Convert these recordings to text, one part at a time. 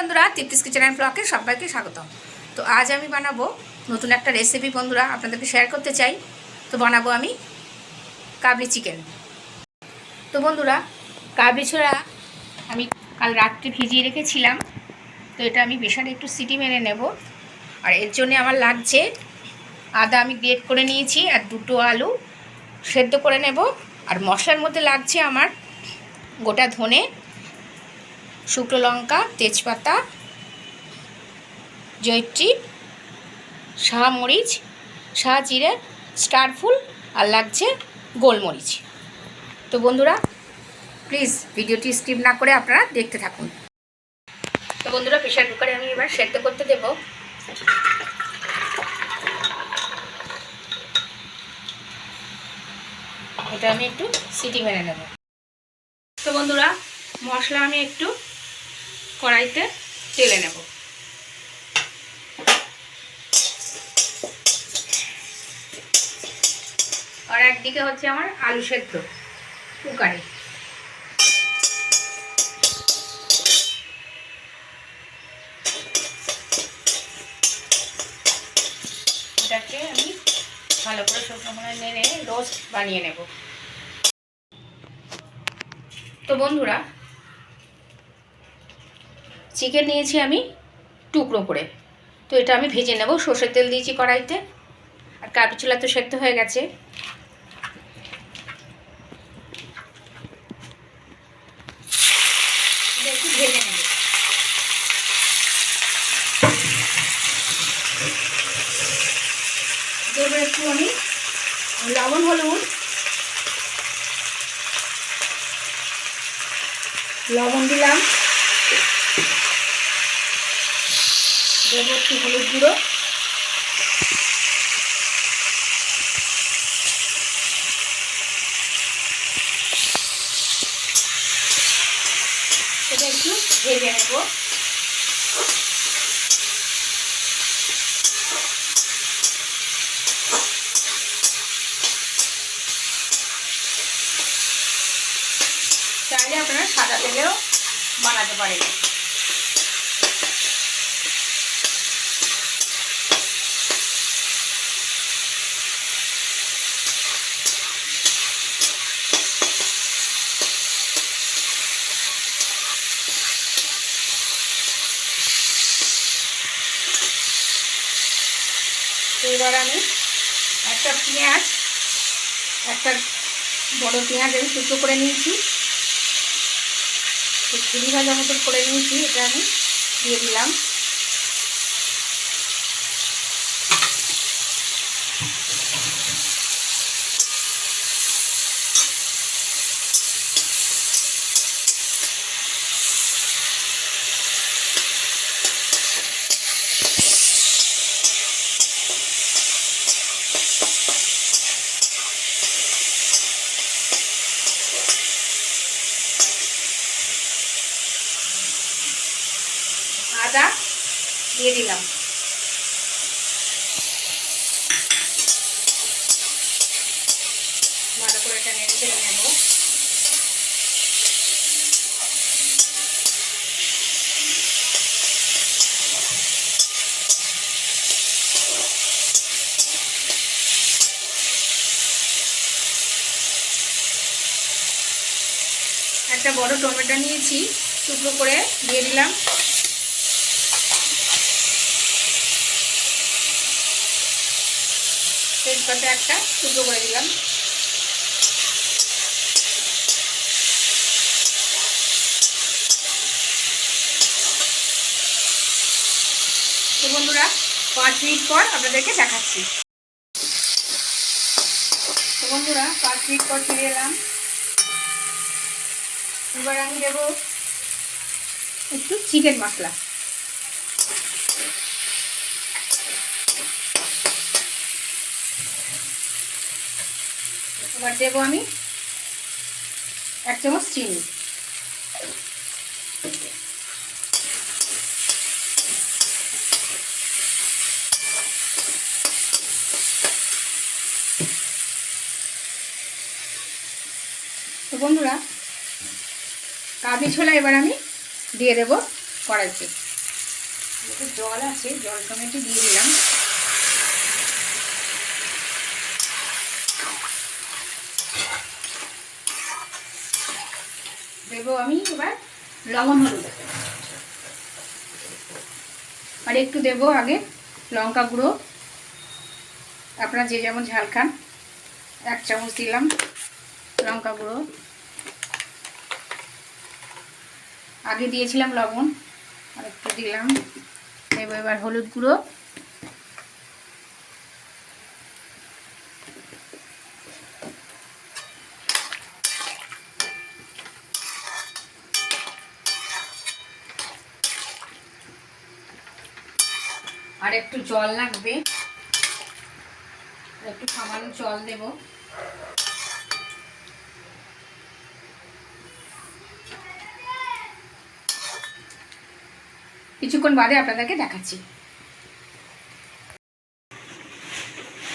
বন্ধুরা তৃপ্তিস kitchen and ব্লকে সবাইকে স্বাগতম। তো আজ আমি বানাবো নতুন একটা রেসিপি বন্ধুরা, আপনাদেরকে শেয়ার করতে চাই। তো বানাবো আমি কাবলি চিকেন তো বন্ধুরা, কাবলি ছোড়া আমি কাল রাত্রে ভিজিয়ে রেখেছিলাম। তো এটা আমি প্রেশারে একটু সিটি মেরে নেব। আর এর জন্য আমার লাগছে আদা আমি গ্রেট করে নিয়েছি আর দুটো আলু সেদ্ধ করে নেব। আর মশলার মধ্যে লাগছে আমার গোটা ধনে শুকনো লঙ্কা, তেজপাতা জৈত্রী শাহ মরিচ শাহ জিরে স্টার ফুল আর লাগছে গোলমরিচ। তো বন্ধুরা প্লিজ ভিডিওটি স্কিপ না করে আপনারা দেখতে থাকুন। তো বন্ধুরা প্রেশার কুকারে আমি এবার সেদ্ধ করতে দেব। এটা আমি একটু সিটি মেরে নেব। তো বন্ধুরা, মশলা আমি একটু কড়াইতে তেলে নেব। আর একদিকে হচ্ছে আমার আলু সেদ্ধ কুকারে। এটাকে আমি ভালো করে শুকনো মনে নেড়ে রোস্ট বানিয়ে নেব। তো বন্ধুরা চিকেন নিয়েছি আমি টুকরো করে। তো এটা আমি ভেজে নেব। সর্ষের তেল দিয়েছি কড়াইতে। আর কাবি চুলা তো সেদ্ধ হয়ে গেছে। ভেজে একটু আমি লবণ, হলুদ। লবণ দিলাম। দেবো একটু হলুদ গুঁড়ো। এটা একটু ভেজে নেব। চাইলে আপনারা সাদা তেলেও বানাতে পারেন। এবার আমি একটা পেঁয়াজ, একটা বড় পেঁয়াজ আমি টুকরো করে নিয়েছি। ঝুড়ি ভাজা মতন করে নিয়েছি, এটা আমি দিয়ে দিলাম। আদা দিয়ে দিলাম। ভালো করে এটা নেড়ে চেড়ে নেব। একটা বড় টমেটো নিয়েছি, টুকরো করে দিয়ে দিলাম। তেজপাতা একটা টুকরো করে দিলাম। তো বন্ধুরা, পাঁচ মিনিট পর আপনাদেরকে দেখাচ্ছি। তো বন্ধুরা, পাঁচ মিনিট পর ফিরে এলাম। এবার আমি দেবো একটু চিকেন মশলা। এবার দেবো আমি এক চামচ চিনি। তো বন্ধুরা, কাবলি ছোলা এবার আমি দিয়ে দেবো কড়াইতে। জল আছে, জল টমেটো দিয়ে দিলাম। দেবো আমি এবার লবণ হলুদ। আর একটু দেবো আগে লঙ্কা গুঁড়ো। আপনারা যে যেমন ঝাল খান, এক চামচ দিলাম লঙ্কা গুঁড়ো। আগে দিয়েছিলাম লবণ, আর একটু দিলাম, দেবো এবার হলুদ গুঁড়ো। আর একটু জল লাগবে। একটু সামান্য জল দেব। কিছুক্ষণ বাদে আপনাদেরকে দেখাচ্ছি।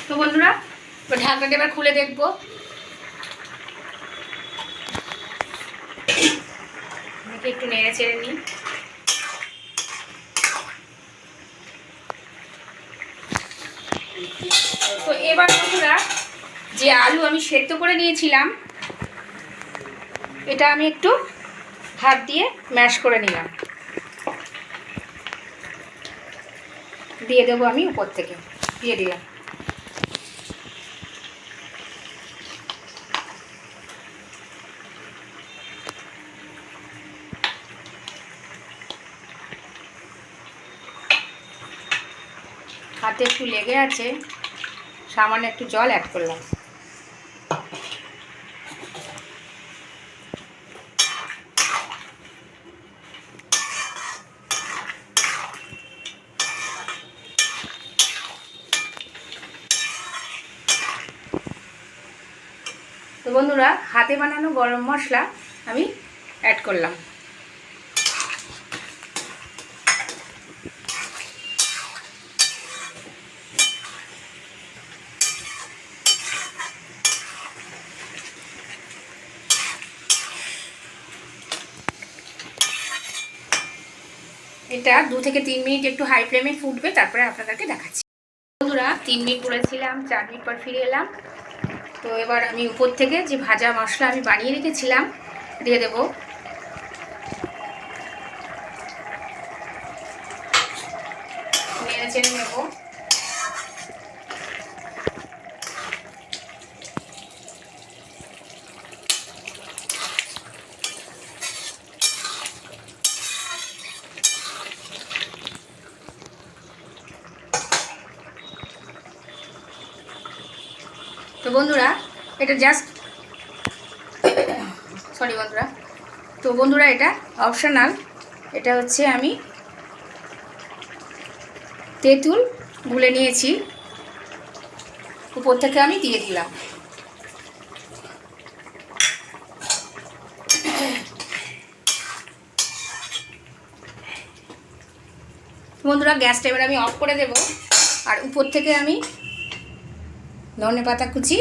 তো বন্ধুরা ঢাকনাটা এবার খুলে দেখব। দেখে একটু নেড়ে চেড়ে নিই। তো এবার বন্ধুরা, যে আলু আমি সেদ্ধ করে নিয়েছিলাম, এটা আমি একটু হাত দিয়ে ম্যাশ করে নিলাম। দিয়ে দেবো আমি উপর থেকে, দিয়ে দিলাম। হাতে একটু লেগে আছে, সামান্য একটু জল অ্যাড করলাম। তো বন্ধুরা, হাতে বানানো গরম মশলা আমি অ্যাড করলাম। এটা দু থেকে তিন মিনিট একটু হাই ফ্লেমে ফুটবে, তারপরে আপনাদেরকে দেখাচ্ছি। বন্ধুরা, তিন মিনিট করেছিলাম, চার মিনিট পর ফিরে এলাম। তো এবার আমি উপর থেকে যে ভাজা মশলা আমি বানিয়ে রেখেছিলাম, দিয়ে দেব। চেড়ে নেব। বন্ধুরা, এটা জাস্ট সরি বন্ধুরা। তো বন্ধুরা, এটা অপশনাল এটা হচ্ছে আমি তেঁতুল গুলে নিয়েছি। উপর থেকে আমি দিয়ে দিলাম। বন্ধুরা, গ্যাসটা এবার আমি অফ করে দেব। আর উপর থেকে আমি ধনে পাতা কুচি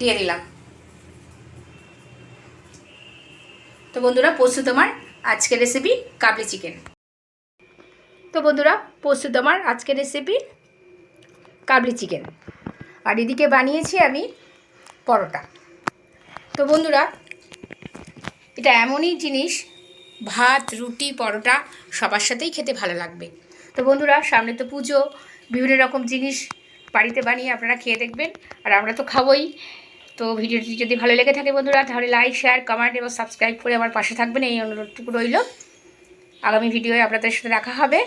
দিয়ে দিলাম। তো বন্ধুরা প্রস্তুত আমার আজকের রেসিপি কাবলি চিকেন তো বন্ধুরা প্রস্তুত আমার আজকের রেসিপি কাবলি চিকেন আর এদিকে বানিয়েছি আমি পরোটা। তো বন্ধুরা, এটা এমনই জিনিস, ভাত, রুটি, পরোটা সবার সাথেই খেতে ভালো লাগবে। তো বন্ধুরা, সামনে তো পুজো, বিভিন্ন রকম জিনিস বাড়িতে বানিয়ে আপনারা খেয়ে দেখবেন। আর আমরা তো খাবোই। তো ভিডিওটি যদি ভালো লেগে থাকে বন্ধুরা, তাহলে লাইক শেয়ার কমেন্ট এবং সাবস্ক্রাইব করে আমার পাশে থাকবেন। এই অনুরোধটুকু রইল। আগামী ভিডিওয়ে আপনাদের সাথে দেখা হবে।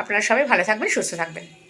আপনারা সবাই ভালো থাকবেন, সুস্থ থাকবেন।